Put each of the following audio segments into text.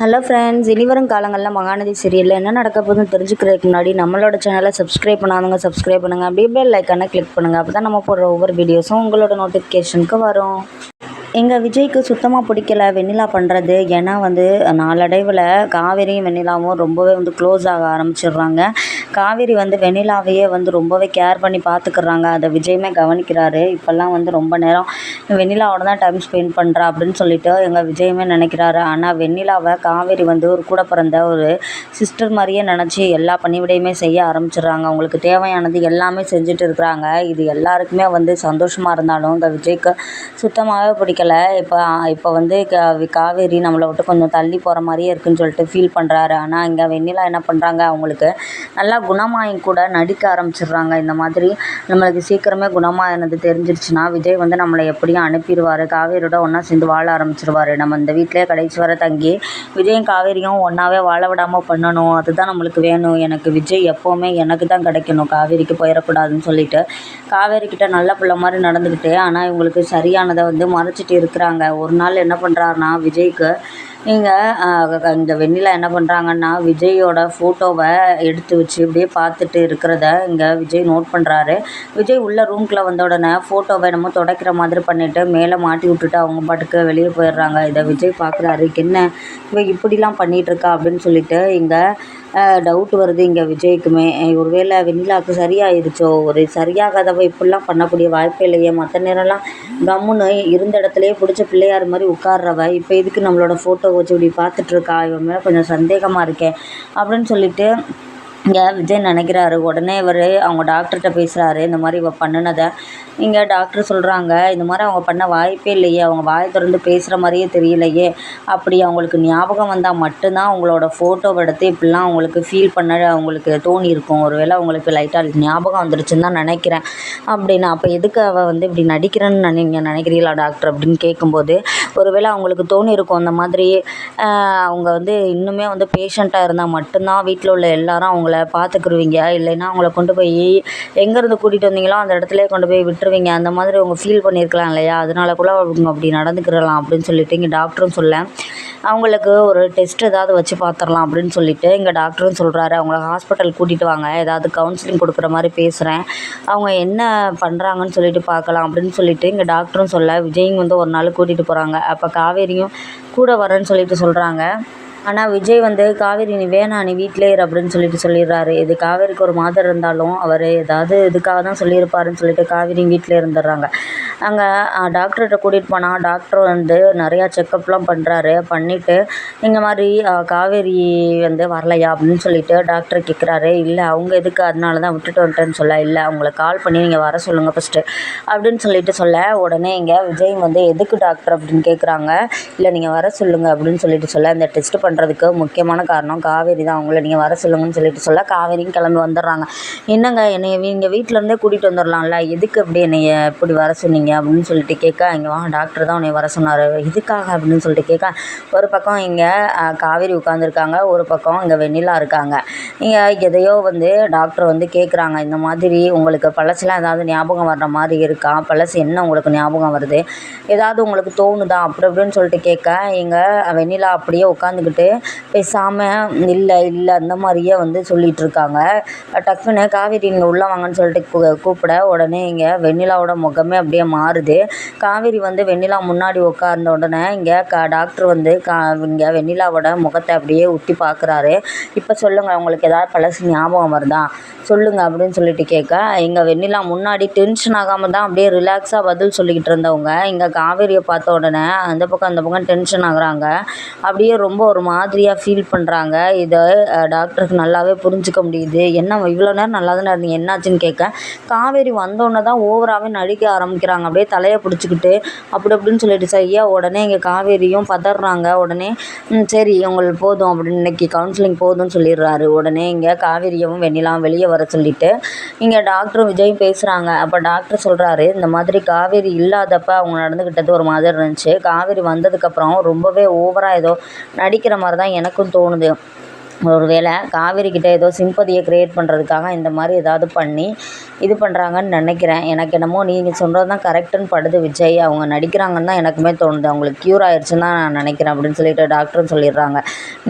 Hello friends இனி வரும் காலங்களில் மகாநதி சீரியலில் என்ன நடக்க போகுதுன்னு தெரிஞ்சுக்கிறதுக்கு முன்னாடி நம்மளோட சேனலை சப்ஸ்கிரைப் பண்ணாதவங்க சப்ஸ்கிரைப் பண்ணுங்கள் அப்படியே பெல் லைக்கான கிளிக் பண்ணுங்கள் அப்போ தான் நம்ம போடுற ஒவ்வொரு வீடியோஸும் உங்களோட நோட்டிஃபிகேஷனுக்கு வரும். எங்கள் விஜய்க்கு சுத்தமாக பிடிக்கல வெண்ணிலா பண்ணுறது ஏன்னா வந்து நாளடைவில் காவேரியும் வெண்ணிலாவும் ரொம்பவே வந்து க்ளோஸ் ஆக ஆரம்பிச்சிடுறாங்க. காவேரி வந்து வெண்ணிலாவையே வந்து ரொம்பவே கேர் பண்ணி பார்த்துக்குறாங்க. அதை விஜயுமே கவனிக்கிறாரு. இப்போல்லாம் வந்து ரொம்ப நேரம் வெண்ணிலாவோட தான் டைம் ஸ்பெண்ட் பண்ணுறா அப்படின்னு சொல்லிட்டு எங்கள் விஜயுமே நினைக்கிறாரு. ஆனால் வெண்ணிலாவை காவேரி வந்து ஒரு கூட பிறந்த ஒரு சிஸ்டர் மாதிரியே நினச்சி எல்லா பணிவிடையுமே செய்ய ஆரம்பிச்சிடுறாங்க. அவங்களுக்கு தேவையானது எல்லாமே செஞ்சுட்டு இருக்கிறாங்க. இது எல்லாருக்குமே வந்து சந்தோஷமாக இருந்தாலும் இந்த விஜய்க்கு சுத்தமாகவே பிடிக்கல. இப்போ இப்போ வந்து காவேரி நம்மளை விட்டு கொஞ்சம் தள்ளி போகிற மாதிரியே இருக்குன்னு சொல்லிட்டு ஃபீல் பண்ணுறாரு ஆனால் இங்கே வெண்ணிலா என்ன பண்ணுறாங்க அவங்களுக்கு நல்லா குணமாகி கூட நடிக்க ஆரம்பிச்சிடுறாங்க. இந்த மாதிரி நம்மளுக்கு சீக்கிரமே குணமாகினது தெரிஞ்சிருச்சுன்னா விஜய் வந்து நம்மளை எப்படியும் அனுப்பிடுவார். காவேரியோட ஒன்றா சேர்ந்து வாழ ஆரம்பிச்சிருவார். நம்ம இந்த வீட்டிலே கடைசி வர தங்கி விஜயும் காவேரியும் ஒன்றாவே வாழ விடாமல் பண்ணணும். அதுதான் நம்மளுக்கு வேணும். எனக்கு விஜய் எப்போவுமே எனக்கு தான் கிடைக்கணும். காவேரிக்கு போயிடக்கூடாதுன்னு சொல்லிட்டு காவேரிக்கிட்ட நல்ல பிள்ளை மாதிரி நடந்துக்கிட்டு ஆனால் இவங்களுக்கு சரியானதை வந்து மறைச்சிட்டு இருக்கிறாங்க. ஒரு நாள் என்ன பண்ணுறாருனா விஜய்க்கு இங்கே இந்த வெண்ணிலா என்ன பண்ணுறாங்கன்னா விஜயோட ஃபோட்டோவை எடுத்து வச்சு இப்படியே பார்த்துட்டு இருக்கிறத இங்கே விஜய் நோட் பண்ணுறாரு விஜய் உள்ள ரூம்குள்ளே வந்த உடனே ஃபோட்டோவை என்னமோ துடைக்கிற மாதிரி பண்ணிவிட்டு மேலே மாட்டி விட்டுட்டு அவங்க பாட்டுக்கு வெளியே போயிடுறாங்க. இதை விஜய் பார்க்குறாரு. என்ன இவ இப்படிலாம் பண்ணிகிட்ருக்கா அப்படின்னு சொல்லிட்டு இங்கே டவுட் வருது இங்கே விஜய்க்குமே. ஒரு ஒருவேளை வெண்ணிலாவுக்கு சரியாயிருச்சோ ஒரு சரியாகாதவ இப்படிலாம் பண்ணக்கூடிய வாய்ப்பே இல்லையே. மற்ற நேரம்லாம் கம்முன்னு இருந்த இடத்துலையே பிடிச்ச பிள்ளையார் மாதிரி உட்கார்றவ இப்போ இதுக்கு நம்மளோட ஃபோட்டோ வச்சு இப்படி பார்த்துட்ருக்கா இவன் மேலே கொஞ்சம் சந்தேகமாக இருக்கேன் அப்படின்னு சொல்லிட்டு இங்கே விஜய் நினைக்கிறாரு உடனே இவர் அவங்க டாக்டர்கிட்ட பேசுகிறாரு இந்த மாதிரி இவள் பண்ணினதை. இங்கே டாக்டர் சொல்கிறாங்க இந்த மாதிரி அவங்க பண்ண வாய்ப்பே இல்லையே அவங்க வாய் திறந்து பேசுகிற மாதிரியே தெரியலையே. அப்படி அவங்களுக்கு ஞாபகம் வந்தால் மட்டும்தான் அவங்களோட ஃபோட்டோவை எடுத்து இப்படிலாம் அவங்களுக்கு ஃபீல் பண்ண அவங்களுக்கு தோணி இருக்கும் ஒருவேளை அவங்களுக்கு லைட்டாக ஞாபகம் வந்துருச்சுன்னு தான் நினைக்கிறேன். அப்படின்னு அப்போ எதுக்கு அவள் வந்து இப்படி நடிக்கிறேன்னு நீங்கள் நினைக்கிறீங்களா டாக்டர் அப்படின்னு கேட்கும்போது ஒருவேளை அவங்களுக்கு தோணி இருக்கும் அந்த மாதிரி அவங்க வந்து இன்னுமே வந்து பேஷண்ட்டாக இருந்தால் மட்டும்தான் வீட்டில் உள்ள எல்லாரும் அவங்கள பார்த்துக்குருவீங்க இல்லைன்னா அவங்கள கொண்டு போய் எங்கேருந்து கூட்டிகிட்டு வந்தீங்களோ அந்த இடத்துலயே கொண்டு போய் விட்டுருவீங்க. அந்த மாதிரி அவங்க ஃபீல் பண்ணியிருக்கலாம் இல்லையா? அதனால கூட அவங்க அப்படி நடந்துக்கிறலாம் அப்படின்னு சொல்லிட்டு இங்கே டாக்டரும் சொல்ல அவங்களுக்கு ஒரு டெஸ்ட் ஏதாவது வச்சு பார்த்துடலாம் அப்படின்னு சொல்லிட்டு இங்கே டாக்டரும் சொல்கிறாரு அவங்கள ஹாஸ்பிட்டல் கூட்டிகிட்டு வாங்க. ஏதாவது கவுன்சிலிங் கொடுக்குற மாதிரி பேசுகிறேன் அவங்க என்ன பண்ணுறாங்கன்னு சொல்லிட்டு பார்க்கலாம் அப்படின்னு சொல்லிட்டு இங்கே டாக்டரும் சொல்ல விஜயும் வந்து ஒரு நாள் கூட்டிகிட்டு போகிறாங்க அப்போ காவேரியும் கூட வரேன்னு சொல்லிட்டு சொல்கிறாங்க ஆனால் விஜய் வந்து காவேரி நீ வேணாம் நீ வீட்டிலே இரு அப்படின்னு சொல்லிட்டு சொல்லிடுறாரு. இது காவேரிக்கு ஒரு மாதம் இருந்தாலும் அவர் ஏதாவது இதுக்காக தான் சொல்லியிருப்பாருன்னு சொல்லிட்டு காவேரி வீட்டிலே இருந்துடுறாங்க. அங்கே டாக்டர்கிட்ட கூட்டிகிட்டு போனால் டாக்டர் வந்து நிறையா செக்கப்லாம் பண்ணுறாரு பண்ணிவிட்டு இந்த மாதிரி காவேரி வந்து வரலையா? அப்படின்னு சொல்லிட்டு டாக்டர் கேட்குறாரு இல்லை அவங்க எதுக்கு அதனால தான் விட்டுட்டு வந்துட்டேன்னு சொல்ல இல்லை அவங்கள கால் பண்ணி நீங்கள் வர சொல்லுங்கள் ஃபஸ்ட்டு அப்படின்னு சொல்லிட்டு சொல்ல உடனே இங்கே விஜய் வந்து எதுக்கு டாக்டர்? அப்படின்னு கேட்குறாங்க இல்லை நீங்கள் வர சொல்லுங்கள் அப்படின்னு சொல்லிட்டு சொல்ல இந்த டெஸ்ட் பண்ணுறதுக்கு முக்கியமான காரணம் காவேரி தான். அவங்கள நீங்கள் வர சொல்லுங்கன்னு சொல்லிட்டு சொல்ல காவேரியும் கிளம்பி வந்துடுறாங்க. என்னங்க என்னை நீங்கள் வீட்டிலேருந்தே கூட்டிகிட்டு வந்துடலாம்ல? எதுக்கு அப்படி என்னைய இப்படி வர சொன்னீங்க? அப்படின்னு சொல்லிட்டு கேட்க இங்கே வா டாக்டர் தான் உன்னை வர சொன்னார். இதுக்காக? அப்படின்னு சொல்லிட்டு கேட்க ஒரு பக்கம் இங்கே காவேரி உட்காந்துருக்காங்க ஒரு பக்கம் இங்கே வெண்ணிலா இருக்காங்க. இங்கே எதையோ வந்து டாக்டர் வந்து கேட்குறாங்க இந்த மாதிரி உங்களுக்கு பழசுலாம் ஏதாவது ஞாபகம் வர்ற மாதிரி இருக்கா? பழசு என்ன உங்களுக்கு ஞாபகம் வருது? ஏதாவது உங்களுக்கு தோணுதா? அப்படி இப்படின்னு சொல்லிட்டு கேட்க இங்கே வெண்ணிலா அப்படியே உட்காந்துக்கிட்டு பேசாமல் இல்லை இல்லை அந்த மாதிரியே வந்து சொல்லிகிட்ருக்காங்க டக்குன்னு காவேரி இங்கே உள்ளே வாங்கன்னு சொல்லிட்டு கூ- கூப்பிட உடனே இங்கே வெண்ணிலாவோட முகமே அப்படியே மாறுது. காவேரி வந்து வெண்ணிலா முன்னாடி உட்கார்ந்த உடனே இங்கே க டாக்டர் வந்து கா இங்கே வெண்ணிலாவோட முகத்தை அப்படியே உத்தி பார்க்குறாரு இப்போ சொல்லுங்கள் உங்களுக்கு ஏதாவது பழசு ஞாபகம் வருதா? சொல்லுங்கள் அப்படின்னு சொல்லிட்டு கேட்க இங்கே வெண்ணிலா முன்னாடி டென்ஷன் ஆகாமல் தான் அப்படியே ரிலாக்ஸாக பதில் சொல்லிக்கிட்டு இருந்தவங்க இங்கே காவேரியை பார்த்த உடனே அந்த பக்கம் அந்த பக்கம் டென்ஷன் ஆகுறாங்க. அப்படியே ரொம்ப ஒரு மாதிரியாக ஃபீல் பண்ணுறாங்க இதை டாக்டருக்கு நல்லாவே புரிஞ்சுக்க முடியுது. என்ன இவ்வளோ நேரம் நல்லா தானே இருந்தீங்க? என்னாச்சுன்னு கேட்க காவேரி வந்தோடனே தான் ஓவராகவே நடிக்க ஆரம்பிக்கிறாங்க. அப்படியே தலையை பிடிச்சிக்கிட்டு அப்படி அப்படின்னு சொல்லிட்டு சரியா உடனே இங்கே காவேரியும் பதறாங்க. உடனே சரி உங்களுக்கு போதும் அப்படின்னு இன்னைக்கு கவுன்சிலிங் போதும்னு சொல்லிடுறாரு. உடனே இங்கே காவேரியும் வெண்ணிலாம் வெளியே வர சொல்லிட்டு இங்கே டாக்டரும் விஜயும் பேசுகிறாங்க அப்போ டாக்டர் சொல்கிறாரு இந்த மாதிரி காவேரி இல்லாதப்ப அவங்க நடந்துக்கிட்டது ஒரு மாதிரி இருந்துச்சு. காவேரி வந்ததுக்கப்புறம் ரொம்பவே ஓவராக ஏதோ நடிக்கிற மாதிரி தான் எனக்கும் தோணுது. ஒரு வேளை காவேரி ஏதோ சிம்பதியை க்ரியேட் பண்ணுறதுக்காக இந்த மாதிரி ஏதாவது பண்ணி இது பண்ணுறாங்கன்னு நினைக்கிறேன். எனக்கு என்னமோ நீங்கள் சொல்கிறது தான் கரெக்டுன்னு படுது விஜய். அவங்க நடிக்கிறாங்கன்னு தான் எனக்குமே தோணுது. அவங்களுக்கு க்யூர் ஆயிடுச்சுன்னு தான் நான் நினைக்கிறேன் அப்படின்னு சொல்லிட்டு டாக்டரும் சொல்லிடுறாங்க.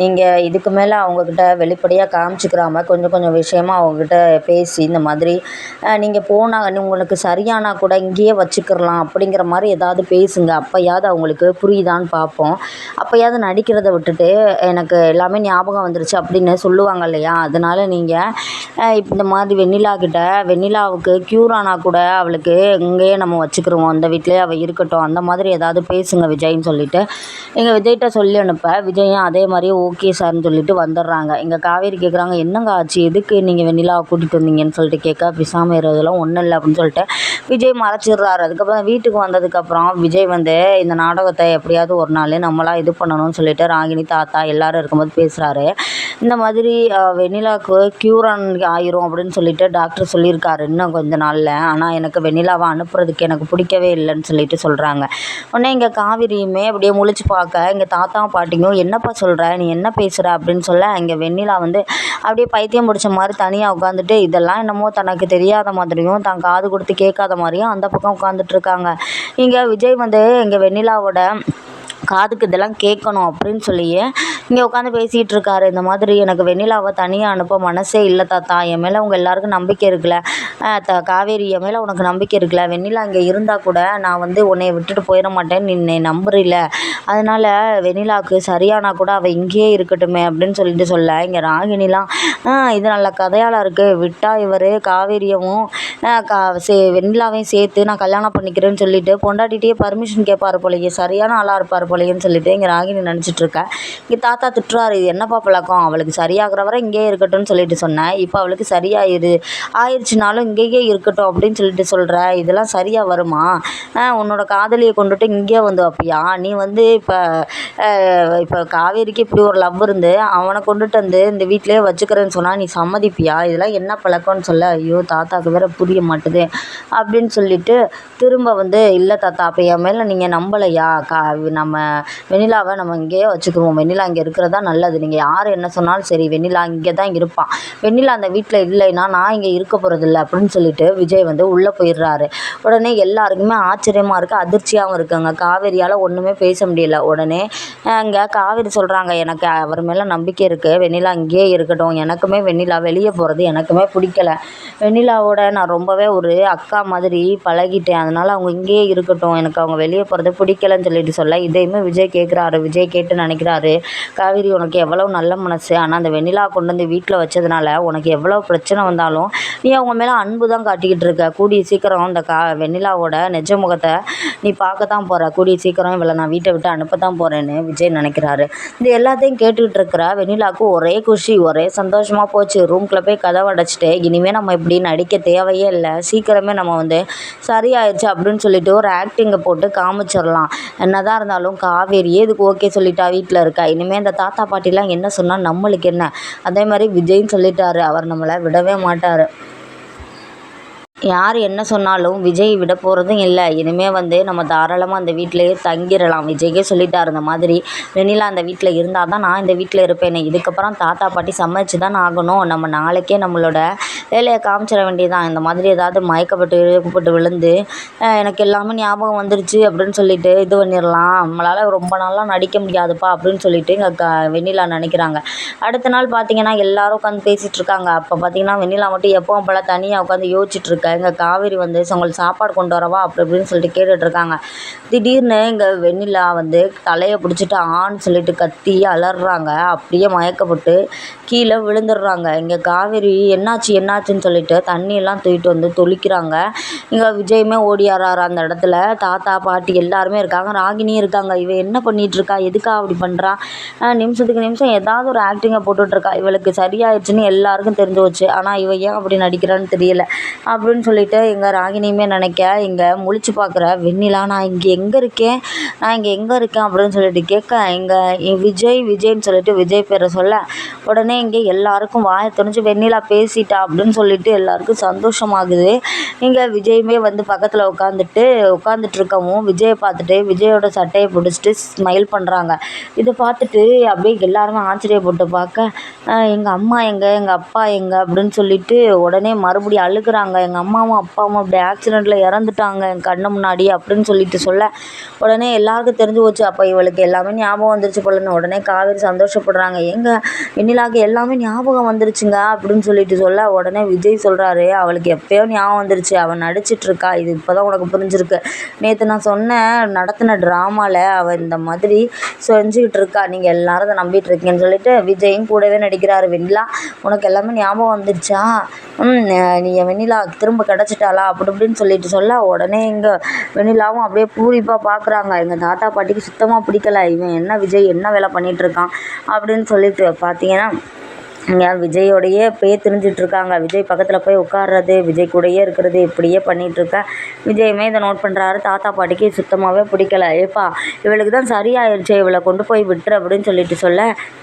நீங்கள் இதுக்கு மேலே அவங்கக்கிட்ட வெளிப்படையாக காமிச்சிக்கிறாம கொஞ்சம் கொஞ்சம் விஷயமா அவங்கக்கிட்ட பேசி இந்த மாதிரி நீங்கள் போனால் உங்களுக்கு சரியானா கூட இங்கேயே வச்சுக்கிறலாம் அப்படிங்கிற மாதிரி ஏதாவது பேசுங்க. அப்போயாவது அவங்களுக்கு புரியுதான்னு பார்ப்போம். அப்போயாவது நடிக்கிறத விட்டுட்டு எனக்கு எல்லாமே ஞாபகம் வந்துருச்சு. அப்படின்னு சொல்லுவாங்க இல்லையா? அதனால் நீங்கள் இந்த மாதிரி வெண்ணிலா கிட்ட வெண்ணிலாவுக்கு க்யூர் ஆனால் கூட அவளுக்கு இங்கேயே நம்ம வச்சுக்கிருவோம். அந்த வீட்டிலேயே அவள் இருக்கட்டும். அந்த மாதிரி ஏதாவது பேசுங்க விஜய்ன்னு சொல்லிட்டு. எங்கள் விஜய்கிட்ட சொல்லி அனுப்ப. விஜயும் அதே மாதிரி ஓகே சார்னு சொல்லிட்டு வந்துடுறாங்க. எங்கள் காவேரி கேட்குறாங்க என்னங்க ஆச்சு? எதுக்கு நீங்கள் வெண்ணிலாவை கூட்டிகிட்டு வந்தீங்கன்னு சொல்லிட்டு கேட்க பிசாமல் இருந்ததெல்லாம் ஒன்றும் இல்லை அப்படின்னு சொல்லிட்டு விஜய் மறைச்சிடுறாரு. அதுக்கப்புறம் வீட்டுக்கு வந்ததுக்கப்புறம் விஜய் வந்து இந்த நாடகத்தை எப்படியாவது ஒரு நாள் நம்மளாம் இது பண்ணணும்னு சொல்லிட்டு ராகினி தாத்தா எல்லாரும் இருக்கும்போது பேசுகிறாரு இந்த மாதிரி வெண்ணிலாவுக்கு க்யூர் ஆயிரும் அப்படின்னு சொல்லிட்டு டாக்டர் சொல்லியிருக்காரு இன்னும் கொஞ்ச நாளில். ஆனால் எனக்கு வெண்ணிலாவை அனுப்புறதுக்கு எனக்கு பிடிக்கவே இல்லைன்னு சொல்லிட்டு சொல்கிறாங்க உடனே இங்கே காவிரியுமே அப்படியே முழிச்சு பார்க்க இங்கே தாத்தா பாட்டியும் என்னப்பா சொல்கிற நீ என்ன பேசுகிற அப்படின்னு சொல்ல இங்கே வெண்ணிலா வந்து அப்படியே பைத்தியம் பிடிச்ச மாதிரி தனியாக உட்காந்துட்டு இதெல்லாம் என்னமோ தனக்கு தெரியாத மாதிரியும் தான் காது கொடுத்து கேட்காத மாதிரியும் அந்த பக்கம் உட்காந்துட்ருக்காங்க இங்கே விஜய் வந்து இங்கே வெண்ணிலாவோட காதுக்கு இதெல்லாம் கேட்கணும் அப்படின்னு சொல்லியே இங்கே உட்காந்து பேசிகிட்டு இருக்காரு. இந்த மாதிரி எனக்கு வெண்ணிலாவை தனியாக அனுப்ப மனசே இல்லை தாத்தா. என் மேலே உங்கள் எல்லாருக்கும் நம்பிக்கை இருக்குல்ல. த காவேரி என் மேலே உனக்கு நம்பிக்கை இருக்குல்ல. வெண்ணிலா இங்கே இருந்தால் கூட நான் வந்து உன்னையை விட்டுட்டு போயிட மாட்டேன் நீ என்னை நம்புறில்ல. அதனால் வெண்ணிலாவுக்கு சரியானா கூட அவள் இங்கேயே இருக்கட்டுமே அப்படின்னு சொல்லிட்டு சொல்ல. இங்கே ராகினிலாம் இது நல்ல கதையால் இருக்குது விட்டா இவர் காவேரியவும் கா சே வெண்ணிலாவையும் சேர்த்து நான் கல்யாணம் பண்ணிக்கிறேன்னு சொல்லிட்டு பொண்டாட்டிகிட்டே பர்மிஷன் கேட்பார் போலயே. சரியான ஆளாக இருப்பார் போலயேன்னு சொல்லிட்டு இங்கே ராகினி நினச்சிட்ருக்கேன் இங்கே தாத்தா திட்டுறாரு இது என்னப்பா பழக்கம்? அவளுக்கு சரியாகிற வரை இங்கேயே இருக்கட்டும்னு சொல்லிட்டு சொன்னேன். இப்போ அவளுக்கு சரியாயிரு. ஆயிடுச்சுனாலும் இங்கேயே இருக்கட்டும் அப்படின்னு சொல்லிட்டு சொல்கிற இதெல்லாம் சரியாக வருமா? உன்னோட காதலியை கொண்டுட்டு இங்கேயே வந்து வைப்பியா? நீ வந்து இப்போ இப்போ காவேரிக்கு இப்படி ஒரு லவ் இருந்து அவனை கொண்டுட்டு வந்து இந்த வீட்டிலே வச்சுக்கிறேன்னு சொன்னால் நீ சம்மதிப்பியா? இதெல்லாம் என்ன பழக்கம்னு சொல்ல. ஐயோ தாத்தாவுக்கு வேற புரிய மாட்டுது அப்படின்னு சொல்லிட்டு திரும்ப வந்து இல்லை தாத்தா அப்போ என் மேலே நீங்கள் நம்பலையா? கா நம்ம வெண்ணிலாவை நம்ம இங்கேயே வச்சுக்குவோம். வெண்ணிலா இங்கே இருக்கிறதா நல்லது. நீங்கள் யார் என்ன சொன்னாலும் சரி வெண்ணிலா இங்கே தான் இருப்பான் வெண்ணிலா அந்த வீட்டில் இல்லைன்னா நான் இங்கே இருக்க போகிறதில்ல அப்படின்னு சொல்லிட்டு விஜய் வந்து உள்ளே போயிடுறாரு. உடனே எல்லாருக்குமே ஆச்சரியமாக இருக்குது அதிர்ச்சியாகவும் இருக்குங்க காவேரியால் ஒன்றுமே பேச முடியல. உடனே அங்கே காவேரி சொல்கிறாங்க எனக்கு அவர் மேலே நம்பிக்கை இருக்குது வெண்ணிலா இங்கேயே இருக்கட்டும். எனக்குமே வெண்ணிலா வெளியே போகிறது எனக்குமே பிடிக்கல. வெண்ணிலாவோட நான் ரொம்பவே ஒரு அக்கா மாதிரி பழகிட்டேன். அதனால் அவங்க இங்கேயே இருக்கட்டும். எனக்கு அவங்க வெளியே போகிறது பிடிக்கலன்னு சொல்லிட்டு சொல்ல இதையுமே விஜய் கேட்குறாரு விஜய் கேட்டு நினைக்கிறாரு காவேரி உனக்கு எவ்வளோ நல்ல மனசு? ஆனால் அந்த வெண்ணிலா கொண்டு வந்து வீட்டில் வச்சதுனால உனக்கு எவ்வளோ பிரச்சனை வந்தாலும் நீ அவங்க மேலே அன்பு தான் காட்டிக்கிட்டு இருக்க. கூடிய சீக்கிரம் இந்த கா வெண்ணிலாவோட நிஜ முகத்தை நீ பார்க்க தான் போகிற கூடிய சீக்கிரம் இவளை நான் வீட்டை விட்டு அனுப்ப தான் போகிறேன்னு விஜய் நினைக்கிறாரு. இந்த எல்லாத்தையும் கேட்டுக்கிட்டு இருக்கிற வெண்ணிலாவுக்கு ஒரே குஷி ஒரே சந்தோஷமாக போச்சு. ரூம்குள்ளே போய் கதவை அடைச்சிட்டு இனிமேல் நம்ம இப்படி நடிக்க தேவையே இல்லை. சீக்கிரமே நம்ம வந்து சரியாயிடுச்சு அப்படின்னு சொல்லிட்டு ஒரு ஆக்டிங்கை போட்டு காமிச்சிடலாம். என்னதான் இருந்தாலும் காவேரியே இதுக்கு ஓகே சொல்லிட்டா வீட்டில் இருக்கா? இனிமேல் இந்த தாத்தா பாட்டிலாம் என்ன சொன்னால் நம்மளுக்கு என்ன? அதே மாதிரி விஜய்னு சொல்லிட்டாரு. அவர் நம்மளை விடவே மாட்டார். யார் என்ன சொன்னாலும் விஜய் விட போகிறதும் இல்லை. இனிமேல் வந்து நம்ம தாராளமாக அந்த வீட்டிலையே தங்கிடலாம் விஜய்க்கே சொல்லிட்டார் இந்த மாதிரி. வெண்ணிலா அந்த வீட்டில் இருந்தால் தான் நான் இந்த வீட்டில் இருப்பேனே. இதுக்கப்புறம் தாத்தா பாட்டி சம்மதிச்சு தான் ஆகணும். நம்ம நாளைக்கே நம்மளோட வேலையை காமிச்சிட வேண்டியதான் இந்த மாதிரி ஏதாவது மயக்கப்பட்டு இழுக்கப்பட்டு விழுந்து எனக்கு எல்லாமே ஞாபகம் வந்துருச்சு அப்படின்னு சொல்லிட்டு இது பண்ணிடலாம் நம்மளால் ரொம்ப நாளாக நடிக்க முடியாதுப்பா அப்படின்னு சொல்லிட்டு இங்கே க வெண்ணிலா நினைக்கிறாங்க. அடுத்த நாள் பார்த்தீங்கன்னா எல்லோரும் உட்காந்து பேசிகிட்டு இருக்காங்க. அப்போ பார்த்தீங்கன்னா வெண்ணிலா மட்டும் எப்பவும் போல் தனியாக உட்காந்து யோசிச்சுட்டு இருக்கா. இங்கே காவேரி வந்து உங்களுக்கு சாப்பாடு கொண்டு வரவா? அப்படி இப்படின்னு சொல்லிட்டு கேட்டுட்ருக்காங்க. திடீர்னு இங்கே வெண்ணிலா வந்து தலையை பிடிச்சிட்டு ஆன்னு சொல்லிட்டு கத்தி அலறாங்க அப்படியே மயக்கப்பட்டு கீழே விழுந்துடுறாங்க. இங்கே காவேரி என்னாச்சு என்னாச்சுன்னு சொல்லிட்டு தண்ணியெல்லாம் தூக்கிட்டு வந்து தொளிக்கிறாங்க. இங்கே விஜயுமே ஓடியாராரு அந்த இடத்துல. தாத்தா பாட்டி எல்லாருமே இருக்காங்க. ராகினியும் இருக்காங்க. இவ என்ன பண்ணிகிட்ருக்கா எதுக்காக அப்படி பண்ணுறா நிமிஷத்துக்கு நிமிஷம் ஏதாவது ஒரு ஆக்டிங்கை போட்டுட்ருக்கா. இவளுக்கு சரியாயிடுச்சுன்னு எல்லாருக்கும் தெரிஞ்சு போச்சு. ஆனால் இவ ஏன் அப்படி நடிக்கிறான்னு தெரியல. அப்படின்னு சொல்லிட்டு எங்கள் ராகினியுமே நினைக்க இங்கே முழிச்சு பார்க்குற வெண்ணிலா நான் இங்கே எங்கே இருக்கேன்? நான் இங்கே எங்கே இருக்கேன் அப்படின்னு சொல்லிட்டு கேட்க இங்கே விஜய் விஜய்ன்னு சொல்லிட்டு விஜய் பேரை சொல்ல உடனே இங்கே எல்லாருக்கும் வாயை துணிச்சு வெண்ணிலா பேசிட்டா அப்படின்னு சொல்லிட்டு எல்லாருக்கும் சந்தோஷமாகுது. இங்கே விஜயுமே வந்து பக்கத்தில் உட்காந்துட்டு உட்காந்துட்டு இருக்கவும் விஜயை பார்த்துட்டு விஜயோட சட்டையை பிடிச்சிட்டு ஸ்மைல் பண்ணுறாங்க இதை பார்த்துட்டு அப்படியே எல்லாருமே ஆச்சரியப்பட்டு பார்க்க எங்கள் அம்மா எங்கே? எங்கள் அப்பா எங்கே? அப்படின்னு சொல்லிட்டு உடனே மறுபடியும் அழுகுறாங்க. எங்கள் அம்மா அம்மாவும் அப்பாவும் அப்படி ஆக்சிடெண்ட்டில் இறந்துட்டாங்க. என் கண்ணு முன்னாடி அப்படின்னு சொல்லிட்டு சொல்ல உடனே எல்லாருக்கும் தெரிஞ்சு போச்சு. அப்போ இவளுக்கு எல்லாமே ஞாபகம் வந்துருச்சு போலன்னு உடனே காவேரி சந்தோஷப்படுறாங்க. எங்க வெண்ணிலாக்கு எல்லாமே ஞாபகம் வந்துருச்சுங்க அப்படின்னு சொல்லிட்டு சொல்ல உடனே விஜய் சொல்கிறாரு அவளுக்கு எப்பயோ ஞாபகம் வந்துருச்சு. அவன் நடிச்சிட்டு இருக்கா இது இப்போ தான் உனக்கு புரிஞ்சிருக்கு. நேற்று நான் சொன்னேன் நடத்தின ட்ராமாவில் அவள் இந்த மாதிரி செஞ்சுக்கிட்டு இருக்கா நீங்கள் எல்லாரும் அதை நம்பிட்டு இருக்கீங்கன்னு சொல்லிட்டு விஜயும் கூடவே நடிக்கிறாரு. வெண்ணிலா உனக்கு எல்லாமே ஞாபகம் வந்துருச்சா? நீ வெண்ணிலா திரும்ப கிடச்சிட்டாளா? அப்படி இப்படின்னு சொல்லிட்டு சொல்ல உடனே இங்கே வெண்ணிலாவும் அப்படியே பூரிப்பாக பார்க்குறாங்க எங்கள் தாத்தா பாட்டிக்கு சுத்தமாக பிடிக்கல. இவன் என்ன விஜய் என்ன வேலை பண்ணிகிட்டு இருக்கான் அப்படின்னு சொல்லிட்டு பார்த்தீங்கன்னா இங்கே விஜயோடையே இப்படியே திரிஞ்சிட்ருக்காங்க. விஜய் பக்கத்தில் போய் உட்கார்றது விஜய் கூடயே இருக்கிறது இப்படியே பண்ணிகிட்ருக்கேன் விஜயுமே இதை நோட் பண்ணுறாரு தாத்தா பாட்டிக்கு சுத்தமாகவே பிடிக்கல. ஏப்பா இவளுக்கு தான் சரியாயிருச்சு இவளை கொண்டு போய் விட்டுரு அப்படின்னு சொல்லிட்டு சொல்ல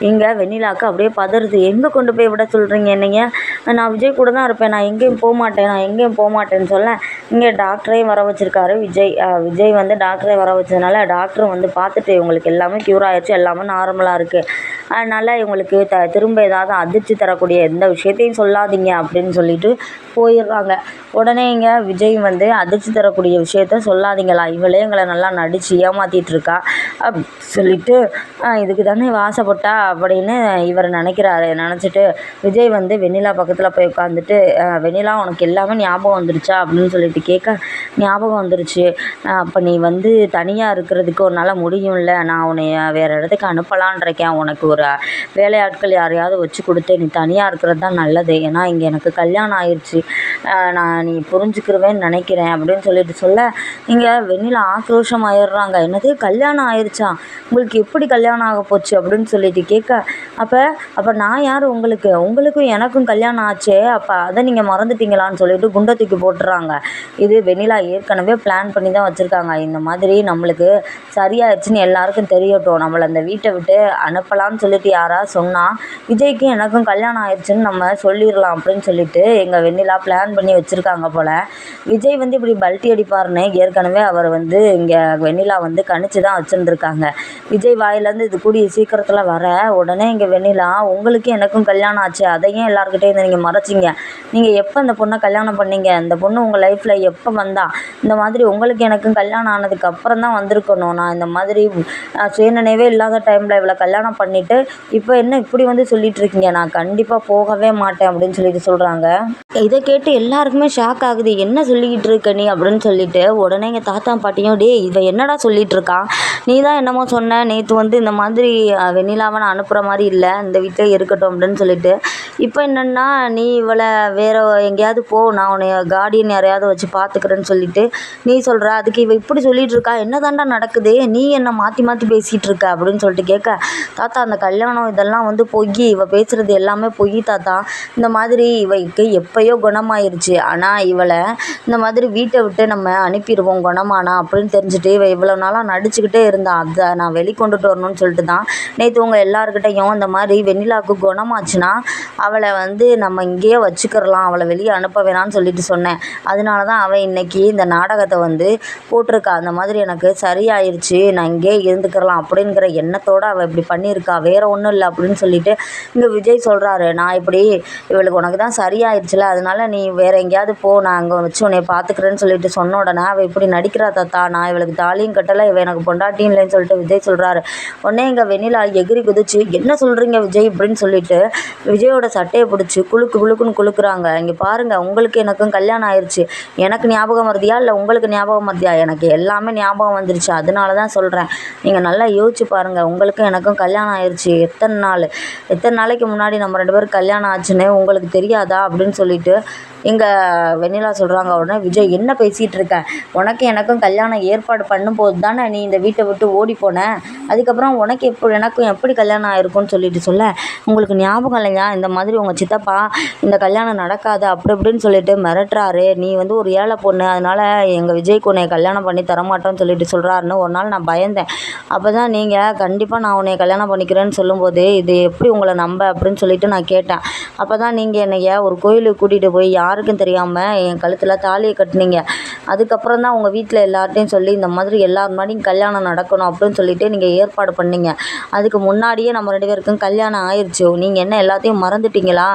இங்கே வெண்ணிலாக்கு அப்படியே பதறுது. எங்கே கொண்டு போய் விட சொல்கிறீங்க என்னைங்க நான் விஜய் கூட தான் இருப்பேன். நான் எங்கேயும் போக மாட்டேன். நான் எங்கேயும் போக மாட்டேன்னு சொல்ல இங்கே டாக்டரையும் வர வச்சுருக்காரு விஜய். விஜய் வந்து டாக்டரை வர வச்சதுனால டாக்டரும் வந்து பார்த்துட்டு இவங்களுக்கு எல்லாமே க்யூர் ஆயிடுச்சு எல்லாமே நார்மலாக இருக்குது அதனால் இவங்களுக்கு த திரும்ப ஏதாவது அது அதிர்ச்சி தரக்கூடிய எந்த விஷயத்தையும் சொல்லாதீங்க அப்படின்னு சொல்லிட்டு போயிடுறாங்க. உடனே இங்கே விஜய் வந்து அதிர்ச்சி தரக்கூடிய விஷயத்த சொல்லாதீங்களா? இவளே எங்களை நல்லா நடித்து ஏமாற்றிட்டுருக்கா அப்படி சொல்லிட்டு இதுக்கு தானே வாசப்பட்டா அப்படின்னு இவர் நினைக்கிறாரு. நினச்சிட்டு விஜய் வந்து வெண்ணிலா பக்கத்தில் போய் உட்காந்துட்டு வெண்ணிலா உனக்கு எல்லாமே ஞாபகம் வந்துருச்சா? அப்படின்னு சொல்லிட்டு கேட்க ஞாபகம் வந்துருச்சு. அப்போ நீ வந்து தனியாக இருக்கிறதுக்கு உன்னால் முடியும்ல. நான் உன்னை வேறு இடத்துக்கு அனுப்பலான் இருக்கேன். உனக்கு ஒரு வேலையாட்கள் யாரையாவது வச்சு கொடு கொடுத்து நீ தனியாக இருக்கிறது தான் நல்லது. ஏன்னா இங்கே எனக்கு கல்யாணம் ஆயிடுச்சு நான் நீ புரிஞ்சுக்கிருவேன்னு நினைக்கிறேன் அப்படின்னு சொல்லிட்டு சொல்ல இங்கே வெண்ணிலா ஆக்ரோஷம் ஆயிடுறாங்க. என்னது? கல்யாணம் ஆயிடுச்சா உங்களுக்கு எப்படி கல்யாணம் ஆக போச்சு? அப்படின்னு சொல்லிட்டு கேட்க அப்போ அப்போ நான் யார் உங்களுக்கு? உங்களுக்கும் எனக்கும் கல்யாணம் ஆச்சே. அப்போ அதை நீங்கள் மறந்துட்டீங்களான்னு சொல்லிட்டு குண்டை தூக்கி போட்டுறாங்க. இது வெண்ணிலா ஏற்கனவே பிளான் பண்ணி தான் வச்சுருக்காங்க. இந்த மாதிரி நம்மளுக்கு சரியாயிடுச்சுன்னு எல்லாருக்கும் தெரியட்டும். நம்மளை அந்த வீட்டை விட்டு அனுப்பலாம்னு சொல்லிட்டு யாராவது சொன்னால் விஜய்க்கும் எனக்கும் கல்யாணம் ஆயிடுச்சுன்னு நம்ம சொல்லிடலாம் அப்படின்னு சொல்லிட்டு எங்கள் வெண்ணிலா பிளான் பண்ணி வச்சுருக்காங்க போல். விஜய் வந்து இப்படி பல்ட்டி அடிப்பார்னு ஏற்கனவே அவர் வந்து இங்கே வெண்ணிலா வந்து கணிச்சு தான் வச்சுருந்துருக்காங்க. விஜய் வாயிலேருந்து இது கூடிய சீக்கிரத்தில் வர உடனே இங்கே வெண்ணிலா உங்களுக்கு எனக்கும் கல்யாணம் ஆச்சு. அதையும் எல்லாருக்கிட்டே இருந்து நீங்கள் மறைச்சிங்க? நீங்கள் எப்போ இந்த பொண்ணை கல்யாணம் பண்ணீங்க? இந்த பொண்ணு உங்கள் லைஃப்பில் எப்போ வந்தா? இந்த மாதிரி உங்களுக்கு எனக்கும் கல்யாணம் ஆனதுக்கு அப்புறம் தான் வந்திருக்கணும். நான் இந்த மாதிரி சுயநினைவே இல்லாத டைமில் இவ்வளோ கல்யாணம் பண்ணிவிட்டு இப்போ என்ன இப்படி வந்து சொல்லிட்டு இருக்கீங்க? நான் கண்டிப்பாக போகவே மாட்டேன் அப்படின்னு சொல்லிட்டு சொல்கிறாங்க இதை கேட்டு எல்லாருக்குமே ஷாக் ஆகுது. என்ன சொல்லிக்கிட்டு இருக்க நீ அப்படின்னு சொல்லிட்டு உடனே எங்கள் தாத்தா பாட்டியும் டே இவ என்னடா சொல்லிட்டு இருக்கா நீ தான் என்னமோ சொன்ன. நேற்று வந்து இந்த மாதிரி வெண்ணிலாவை நான் அனுப்புகிற மாதிரி இல்லை. இந்த வீட்டில் இருக்கட்டும் அப்படின்னு சொல்லிட்டு இப்போ என்னென்னா நீ இவளை வேறு எங்கேயாவது போ நான் உன்னை கார்டியன் யாரையாவது வச்சு பார்த்துக்கிறேன்னு சொல்லிட்டு நீ சொல்கிற அதுக்கு இவள் இப்படி சொல்லிகிட்டு இருக்கா? என்ன தாண்டா நடக்குது? நீ என்னை மாற்றி மாற்றி பேசிகிட்டு இருக்க அப்படின்னு சொல்லிட்டு கேட்க தாத்தா அந்த கல்யாணம் இதெல்லாம் வந்து பொய் இவள் பேசுகிறது எல்லாமே பொய் தாத்தா. இந்த மாதிரி இவைக்கு எப்பயோ குணமாயிருச்சு. ஆனால் இவளை இந்த மாதிரி வீட்டை விட்டு நம்ம அனுப்பிடுவோம் குணமானா அப்படின்னு தெரிஞ்சுட்டு இவள் இவ்வளோ நாளாக நடிச்சுக்கிட்டே இருந்தா. அதை நான் வெளிக்கொண்டுட்டு வரணும்னு சொல்லிட்டு தான் நேற்று உங்கள் எல்லாருக்கிட்டையும் இந்த மாதிரி வெண்ணிலாவுக்கு குணமாச்சுன்னா அவளை வந்து நம்ம இங்கேயே வச்சுக்கிறலாம் அவளை வெளியே அனுப்ப வேணாம்னு சொல்லிட்டு சொன்னேன். அதனால தான் அவள் இன்றைக்கி இந்த நாடகத்தை வந்து போட்டிருக்கா. அந்த மாதிரி எனக்கு சரியாயிருச்சு நான் இங்கேயே இருந்துக்கிறலாம் அப்படிங்கிற எண்ணத்தோடு அவள் இப்படி பண்ணியிருக்கா. வேறு ஒன்றும் இல்லை அப்படின்னு சொல்லிட்டு இங்கே விஜய் சொல்கிறாரு நான் இப்படி இவளுக்கு உனக்கு தான் சரியாயிருச்சுல அதனால நீ வேறு எங்கேயாவது போ நான் அங்கே வச்சு உன்னை பார்த்துக்கிறேன்னு சொல்லிட்டு சொன்ன உடனே அவள் இப்படி நடிக்கிறா தாத்தா. நான் இவளுக்கு தாலியும் கட்டலை இவள் எனக்கு பொண்டாட்டியும் இல்லைன்னு சொல்லிட்டு விஜய் சொல்கிறாரு உடனே இங்கே வெண்ணிலா எகிரி குதிச்சு என்ன சொல்கிறீங்க விஜய்? இப்படின்னு சொல்லிட்டு விஜயோட சட்டையை பிடிச்சி குலுக்கு குலுக்குன்னு குலுக்குறாங்க. இங்கே பாருங்கள் உங்களுக்கு எனக்கும் கல்யாணம் ஆயிடுச்சு எனக்கு ஞாபகம் வருதியா? இல்லை உங்களுக்கு ஞாபகம் வருதியா? எனக்கு எல்லாமே ஞாபகம் வந்துருச்சு. அதனால தான் சொல்கிறேன் நீங்கள் நல்லா யோசிச்சு பாருங்கள் உங்களுக்கும் எனக்கும் கல்யாணம் ஆயிடுச்சு எத்தனை நாள்? எத்தனை நாளைக்கு முன்னாடி நம்ம ரெண்டு பேரும் கல்யாணம் ஆச்சுன்னு உங்களுக்கு தெரியாதா? அப்படின்னு சொல்லிட்டு இங்கே வெண்ணிலா சொல்கிறாங்க உடனே விஜய் என்ன பேசிகிட்டு இருக்க? உனக்கு எனக்கும் கல்யாணம் ஏற்பாடு பண்ணும்போது தானே நீ இந்த வீட்டை விட்டு ஓடி போன? அதுக்கப்புறம் உனக்கு எப்போ எனக்கும் எப்படி கல்யாணம் ஆயிருக்கும்னு சொல்லிட்டு சொல்ல உங்களுக்கு ஞாபகம் இல்லையா? இந்த மாதிரி உங்கள் சித்தப்பா இந்த கல்யாணம் நடக்காது அப்படி இப்படின்னு சொல்லிட்டு மிரட்டுறாரு. நீ வந்து ஒரு ஏழை பொண்ணு அதனால் எங்கள் விஜய்க்கு உன்னை கல்யாணம் பண்ணி தரமாட்டோம்னு சொல்லிட்டு சொல்கிறாருன்னு ஒரு நாள் நான் பயந்தேன். அப்போ தான் நீங்கள் கண்டிப்பாக நான் உன்னை கல்யாணம் பண்ணிக்கிறேன்னு சொல்லும்போது இது எப்படி உங்களை நம்ப அப்படின்னு சொல்லிட்டு நான் கேட்டேன். அப்போ தான் நீங்கள் என்னைய ஒரு கோயிலுக்கு கூட்டிகிட்டு போய் யாருக்கும் தெரியாமல் என் கழுத்தில் தாலியை கட்டுனீங்க. அதுக்கப்புறம் தான் உங்கள் வீட்டில் எல்லார்ட்டையும் சொல்லி இந்த மாதிரி எல்லார் முன்னாடியும் கல்யாணம் நடக்கணும் அப்படின்னு சொல்லிட்டு நீங்கள் ஏற்பாடு பண்ணீங்க. அதுக்கு முன்னாடியே நம்ம ரெண்டு பேருக்கும் கல்யாணம் ஆயிடுச்சு நீங்கள் என்ன எல்லாத்தையும் மறந்து மறந்துட்டீங்களா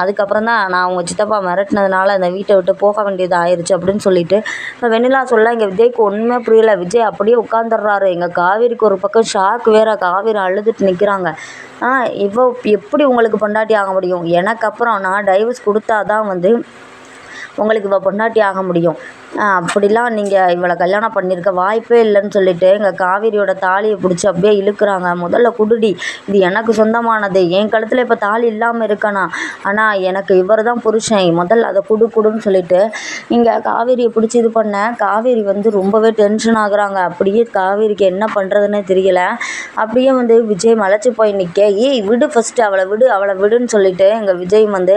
அதுக்கப்புறம் தான் நான் உங்கள் சித்தப்பா மிரட்டினதுனால அந்த வீட்டை விட்டு போக வேண்டியது ஆயிடுச்சு அப்படின்னு சொல்லிட்டு இப்போ வெண்ணிலா சொல்ல எங்கள் விஜய்க்கு ஒன்றுமே புரியல. விஜய் அப்படியே உட்காந்துடுறாரு எங்கள் காவேரிக்கு ஒரு பக்கம் ஷாக் வேற காவேரி அழுதுட்டு நிற்கிறாங்க ஆ இவ்வளோ எப்படி உங்களுக்கு பொண்டாட்டி ஆக முடியும்? எனக்கு அப்புறம் நான் டைவர்ஸ் கொடுத்தா தான் வந்து உங்களுக்கு இவள் பொண்டாட்டி ஆக முடியும். அப்படிலாம் நீங்கள் இவளை கல்யாணம் பண்ணியிருக்க வாய்ப்பே இல்லைன்னு சொல்லிட்டு எங்கள் காவேரியோட தாலியை பிடிச்சி அப்படியே இழுக்கிறாங்க. முதல்ல குடுடி இது எனக்கு சொந்தமானது. என் கழுத்தில் இப்போ தாலி இல்லாமல் இருக்கனா ஆனால் எனக்கு இவர் தான் புருஷன். முதல்ல அதை குடு குடுன்னு சொல்லிட்டு இங்கே காவேரியை பிடிச்சி இது பண்ண. காவேரி வந்து ரொம்பவே டென்ஷன் ஆகுறாங்க. அப்படியே காவேரிக்கு என்ன பண்ணுறதுன்னே தெரியல. அப்படியே வந்து விஜய் மலைச்சு போய் நிற்க ஏய் விடு ஃபஸ்ட்டு அவளை விடு அவளை விடுன்னு சொல்லிட்டு எங்கள் விஜய் வந்து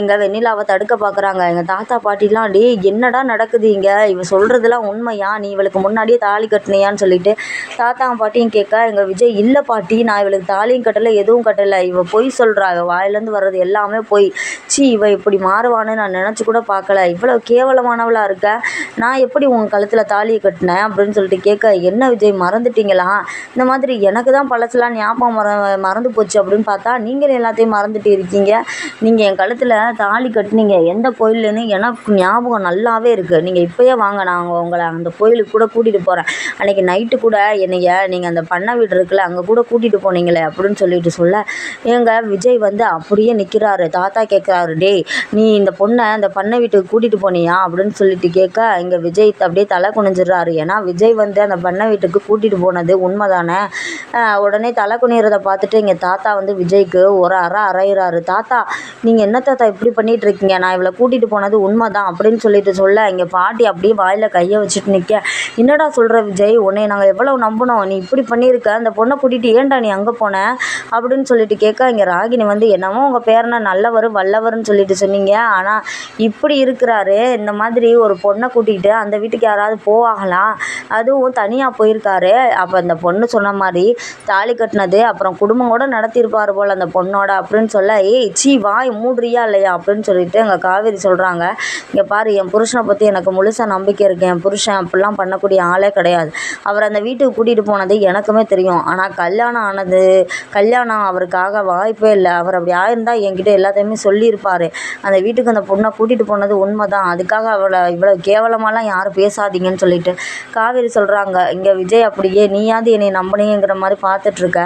எங்கள் வெண்ணிலாவை தடுக்க பார்க்குறாங்க எங்கள் தாத்தா பாட்டிலாம் டே என்னடா நடக்குது இங்கே? இவ சொல்கிறதெல்லாம் உண்மையா? நீ இவளுக்கு முன்னாடியே தாலி கட்டினியான்னு சொல்லிட்டு தாத்தாவும் பாட்டியும் கேட்க எங்கள் விஜய் இல்லை பாட்டி நான் இவளுக்கு தாலியும் கட்டலை எதுவும் கட்டலை. இவ பொய் சொல்கிறா இவ வாயிலேருந்து வர்றது எல்லாமே பொய். சி இவ இப்படி மாறுவான்னு நான் நினச்சி கூட பார்க்கல. இவ்வளோ கேவலமானவளாக இருக்க. நான் எப்படி உங்கள் கழுத்தில் தாலியை கட்டினேன்? அப்படின்னு சொல்லிட்டு கேட்க என்ன விஜய் மறந்துட்டீங்களா? இந்த மாதிரி எனக்கு தான் பழசெல்லாம் ஞாபகம் மற மறந்து போச்சு. அப்படின்னு பார்த்தா நீங்கள் எல்லாத்தையும் மறந்துட்டு இருக்கீங்க. நீங்கள் என் கழுத்தில் தாலி கட்டினீங்க. எந்த கோயிலுன்னு எனக்கு ஞாபகம் நல்லாவே இருக்குது நீங்கள் இப்போயே வாங்க நான் உங்களை அந்த கோயிலுக்கு கூட கூட்டிகிட்டு போகிறேன் அன்றைக்கி நைட்டு கூட என்னைய நீங்கள் அந்த பண்ணை வீடு இருக்குல்ல அங்கே கூட கூட்டிகிட்டு போனீங்களே அப்படின்னு சொல்லிட்டு சொல்ல எங்கள் விஜய் வந்து அப்படியே நிற்கிறாரு தாத்தா கேட்குறாரு டேய் நீ இந்த பொண்ணை அந்த பண்ணை வீட்டுக்கு கூட்டிகிட்டு போனியா? அப்படின்னு சொல்லிட்டு கேட்க இங்கே விஜய் அப்படியே தலை குனிஞ்சிடுறாரு. ஏன்னா விஜய் வந்து அந்த பண்ணை வீட்டுக்கு கூட்டிகிட்டு போனது உண்மைதானே? உடனே தலை குனிகிறத பார்த்துட்டு இங்கே தாத்தா வந்து விஜய்க்கு ஒரு அற அறையிறாரு. தாத்தா நீங்கள் என்ன தாத்தா இப்படி பண்ணிகிட்டு இருக்கீங்க? நான் இவளை கூட்டிகிட்டு போனது உண்மை தான் அப்படின்னு சொல்லிட்டு சொல்ல இங்கே பாட்டி அப்படியே வாயில் கையை வச்சுட்டு நிற்க என்னடா சொல்கிற விஜய்? உன்னை நாங்கள் எவ்வளோ நம்பினோம். நீ இப்படி பண்ணியிருக்க. அந்த பொண்ணை கூட்டிகிட்டு ஏன்டா நீ அங்கே போன? அப்படின்னு சொல்லிட்டு கேட்க இங்கே ராகினி வந்து என்னமோ உங்கள் பேரனை நல்லவர் வல்லவர்னு சொல்லிட்டு சொன்னீங்க. ஆனால் இப்படி இருக்கிறாரு. இந்த மாதிரி ஒரு பொண்ணை கூட்டிகிட்டு அந்த வீட்டுக்கு யாராவது போவாகலாம் அதுவும் தனியாக போயிருக்காரு. அப்போ அந்த பொண்ணு சொன்ன மாதிரி தாலி கட்டினது அப்புறம் குடும்பம் கூட நடத்தியிருப்பார் போல் அந்த பொண்ணோட அப்படின்னு சொல்ல ஏய் சீ வாய் மூடுறியா இல்லையா? அப்படின்னு சொல்லிட்டு எங்கள் காவேரி சொல்கிறாங்க இங்கே பாரு என் புருஷனை பற்றி எனக்கு முழுசாக நம்பிக்கை இருக்குது என் புருஷன் அப்படிலாம் பண்ணக்கூடிய ஆளே கிடையாது. அவர் அந்த வீட்டுக்கு கூட்டிகிட்டு போனது எனக்குமே தெரியும். ஆனால் கல்யாணம் ஆனது கல்யாணம் அவருக்காக வாய்ப்பே இல்லை. அவர் அப்படி ஆயிருந்தால் என்கிட்ட எல்லாத்தையுமே சொல்லியிருப்பார். அந்த வீட்டுக்கு அந்த பொண்ணை கூட்டிகிட்டு போனது உண்மை தான் அதுக்காக அவளை இவ்வளோ கேவலமாலாம் யாரும் பேசாதீங்கன்னு சொல்லிட்டு காவேரி சொல்கிறாங்க இங்கே விஜய் அப்படியே நீயாவது என்னை நம்பினீங்கிற மாதிரி பார்த்துட்ருக்க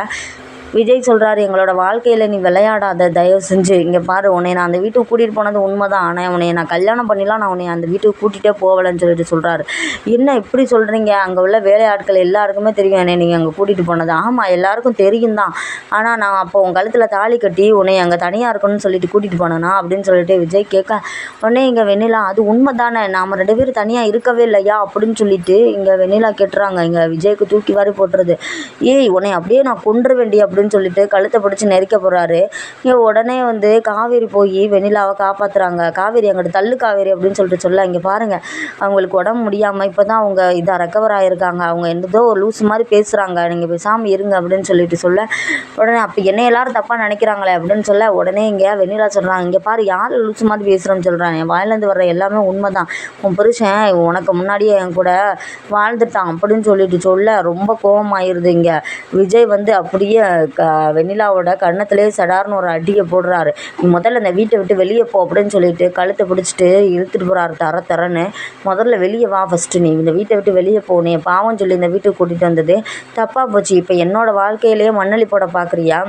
விஜய் சொல்கிறாரு எங்களோட வாழ்க்கையில் நீ விளையாடாத தயவு செஞ்சு இங்கே பாரு உன்னை நான் அந்த வீட்டுக்கு கூட்டிகிட்டு போனது உண்மை தான் ஆனால் உன்னை நான் கல்யாணம் பண்ணிலாம் நான் உன்னை அந்த வீட்டுக்கு கூட்டிகிட்டே போகலன்னு சொல்லிட்டு சொல்கிறாரு என்ன இப்படி சொல்கிறீங்க அங்கே உள்ள வேலையாட்கள் எல்லாருக்குமே தெரியும் என்னை நீங்கள் அங்கே கூட்டிகிட்டு போனது. ஆமாம் எல்லாருக்கும் தெரியும் தான். ஆனால் நான் அப்போ உன் கழுத்தில் தாலி கட்டி உன்னை அங்கே தனியாக இருக்கணும்னு சொல்லிட்டு கூட்டிகிட்டு போனேனா? அப்படின்னு சொல்லிட்டு விஜய் கேட்க உடனே இங்கே வெண்ணிலா அது உண்மை தானே நாம் ரெண்டு பேரும் தனியாக இருக்கவே இல்லையா? அப்படின்னு சொல்லிட்டு இங்கே வெண்ணிலா கேட்டுறாங்க. இங்கே விஜய்க்கு தூக்கி வாரி போட்டுறது ஏய் உன்னை அப்படியே நான் கொன்று வேண்டி அப்படின்னு அப்படின்னு சொல்லிட்டு கழுத்தை பிடிச்சி நெரிக்க போகிறாரு இங்கே உடனே வந்து காவேரி போய் வெண்ணிலாவை காப்பாற்றுறாங்க காவேரி அங்கிட்டு தள்ளு காவேரி அப்படின்னு சொல்லிட்டு சொல்ல இங்கே பாருங்கள் அவங்களுக்கு உடம்பு முடியாமல் இப்போ தான் அவங்க இதாக ரெக்கவர் ஆகிருக்காங்க அவங்க என்னதோ ஒரு லூஸ் மாதிரி பேசுகிறாங்க நீங்கள் பேசாமல் இருங்க அப்படின்னு சொல்லிட்டு சொல்ல உடனே அப்போ என்ன எல்லாரும் தப்பாக நினைக்கிறாங்களே அப்படின்னு சொல்ல உடனே இங்கே வெண்ணிலா சொல்கிறாங்க இங்கே பாரு யார் லூஸ் மாதிரி பேசுகிறோன்னு சொல்கிறாங்க என் வாயிலேருந்து வர்ற எல்லாமே உண்மை தான் உன் புருஷன் உனக்கு முன்னாடியே என் கூட வாழ்ந்துட்டான் அப்படின்னு சொல்லிட்டு சொல்ல ரொம்ப கோபமாயிருது இங்கே. விஜய் வந்து அப்படியே க வெண்ணிலாவோட கன்னத்துலேயே சடார்னு ஒரு அடியை போடுறாரு. முதல்ல இந்த வீட்டை விட்டு வெளியே போ அப்படின்னு சொல்லிட்டு கழுத்தை பிடிச்சிட்டு இழுத்துட்டு போகிறாரு தர தரன்னு. முதல்ல வெளியே வா ஃபஸ்ட்டு நீ. இந்த வீட்டை விட்டு வெளியே போனே பாவம் சொல்லி இந்த வீட்டுக்கு கூட்டிகிட்டு வந்தது. தப்பாக போச்சு. இப்போ என்னோடய வாழ்க்கையிலேயே மண்ணளி போட பார்க்குறியா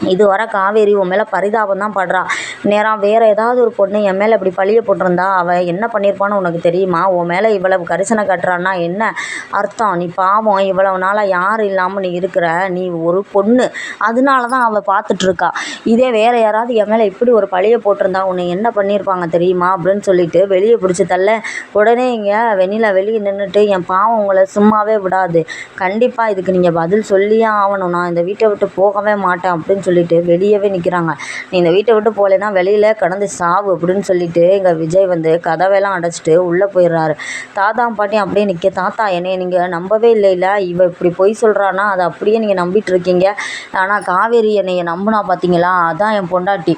இதுவரை காவேரி உன் மேலே பரிதாபம் தான் படுறா. நேராக வேறு ஏதாவது ஒரு பொண்ணு என் மேலே இப்படி பழிய போட்டிருந்தா அவள் என்ன பண்ணியிருப்பான்னு உனக்கு தெரியுமா? உன் மேலே இவ்வளவு கரிசனை கட்டுறான்னா என்ன அர்த்தம்? நீ பாவம் இவ்வளவு நாளாக யாரும் இல்லாமல் நீ இருக்கிற? நீ ஒரு பொண்ணு. அதனால தான் அவள் பார்த்துட்ருக்கா இதே வேறு யாராவது என் மேலே இப்படி ஒரு பழிய போட்டிருந்தா உன்னை என்ன பண்ணியிருப்பாங்க தெரியுமா? அப்படின்னு சொல்லிட்டு வெளியே பிடிச்சி தள்ள. உடனே இங்கே வெளியில் வெளியே நின்றுட்டு என் பாவம் உங்களை சும்மாவே விடாது. கண்டிப்பாக இதுக்கு நீங்கள் பதில் சொல்லியே ஆகணும். நான் இந்த வீட்டை விட்டு போகவே மாட்டேன். அப்படின்னு சொல்லிட்டு வெளியவே நிற்கிறாங்க நீ இந்த வீட்டை விட்டு போகலைன்னா வெளியில் கடந்து சாவு அப்படின்னு சொல்லிட்டு எங்கள் விஜய் வந்து கதவையெல்லாம் அடைச்சிட்டு உள்ளே போயிடுறாரு. தாத்தா பாட்டி அப்படியே நிற்க தாத்தா என்னைய நீங்கள் நம்பவே இல்லைல்ல. இவ இப்படி பொய் சொல்கிறான்னா அதை அப்படியே நீங்கள் நம்பிட்டு இருக்கீங்க. ஆனால் காவேரி என்னைய நம்புனா பார்த்தீங்களா அதான் என் பொண்டாட்டி.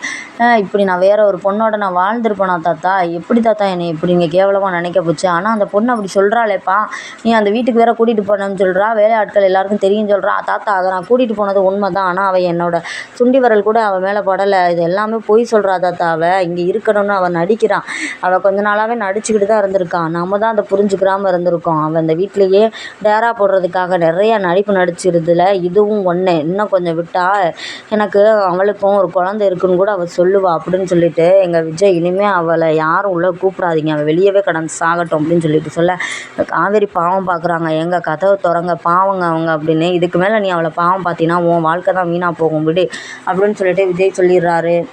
இப்படி நான் வேற ஒரு பொண்ணோட நான் வாழ்ந்திருப்பேனா தாத்தா? எப்படி தாத்தா என்னை இப்படி நீங்கள் கேவலமாக நினைக்க போச்சு? ஆனால் அந்த பொண்ணு அப்படி சொல்கிறாளேப்பா நீ அந்த வீட்டுக்கு வேற கூட்டிகிட்டு போனேன்னு சொல்கிறா வேலை ஆட்கள் எல்லாருக்கும் தெரியும் சொல்கிறா தாத்தா அதை நான் கூட்டிகிட்டு போனது உண்மை தான் ஆனால் அவள் என்னோட சுண்டி வரல் கூட அவள் மேலே படலை. இது எல்லாமே பொய் சொல்கிறா தாத்தா அவள் இங்கே இருக்கணும்னு அவள் நடிக்கிறான். அவள் கொஞ்ச நாளாகவே நடிச்சுக்கிட்டு தான் இருந்திருக்கான் நம்ம தான் அதை புரிஞ்சுக்கிறாமல் இருந்திருக்கோம். அவள் இந்த வீட்லேயே டேரா போடுறதுக்காக நிறையா நடிப்பு நடிச்சிருதுல. இதுவும் ஒன்று இன்னும் கொஞ்சம் விட்டால் எனக்கு அவளுக்கும் ஒரு குழந்தை இருக்குன்னு கூட அவள் சொல்லுவா. அப்படின்னு சொல்லிட்டு எங்கள் விஜய் இனிமேல் அவளை யாரும் உள்ளே கூப்பிடாதீங்க. அவள் வெளியவே கடந்து சாகட்டும் அப்படின்னு சொல்லிட்டு சொல்ல காவேரி பாவம் பார்க்குறாங்க எங்கள் கதவை திறங்க பாவங்க அவங்க அப்படின்னு. இதுக்கு மேலே நீ அவளை பாவம் பார்த்தீங்கன்னா உன் வாழ்க்கை தான் வீணாக போகும். விடு. அப்படின்னு சொல்லிட்டு விஜய் சொல்லிடுறாரு.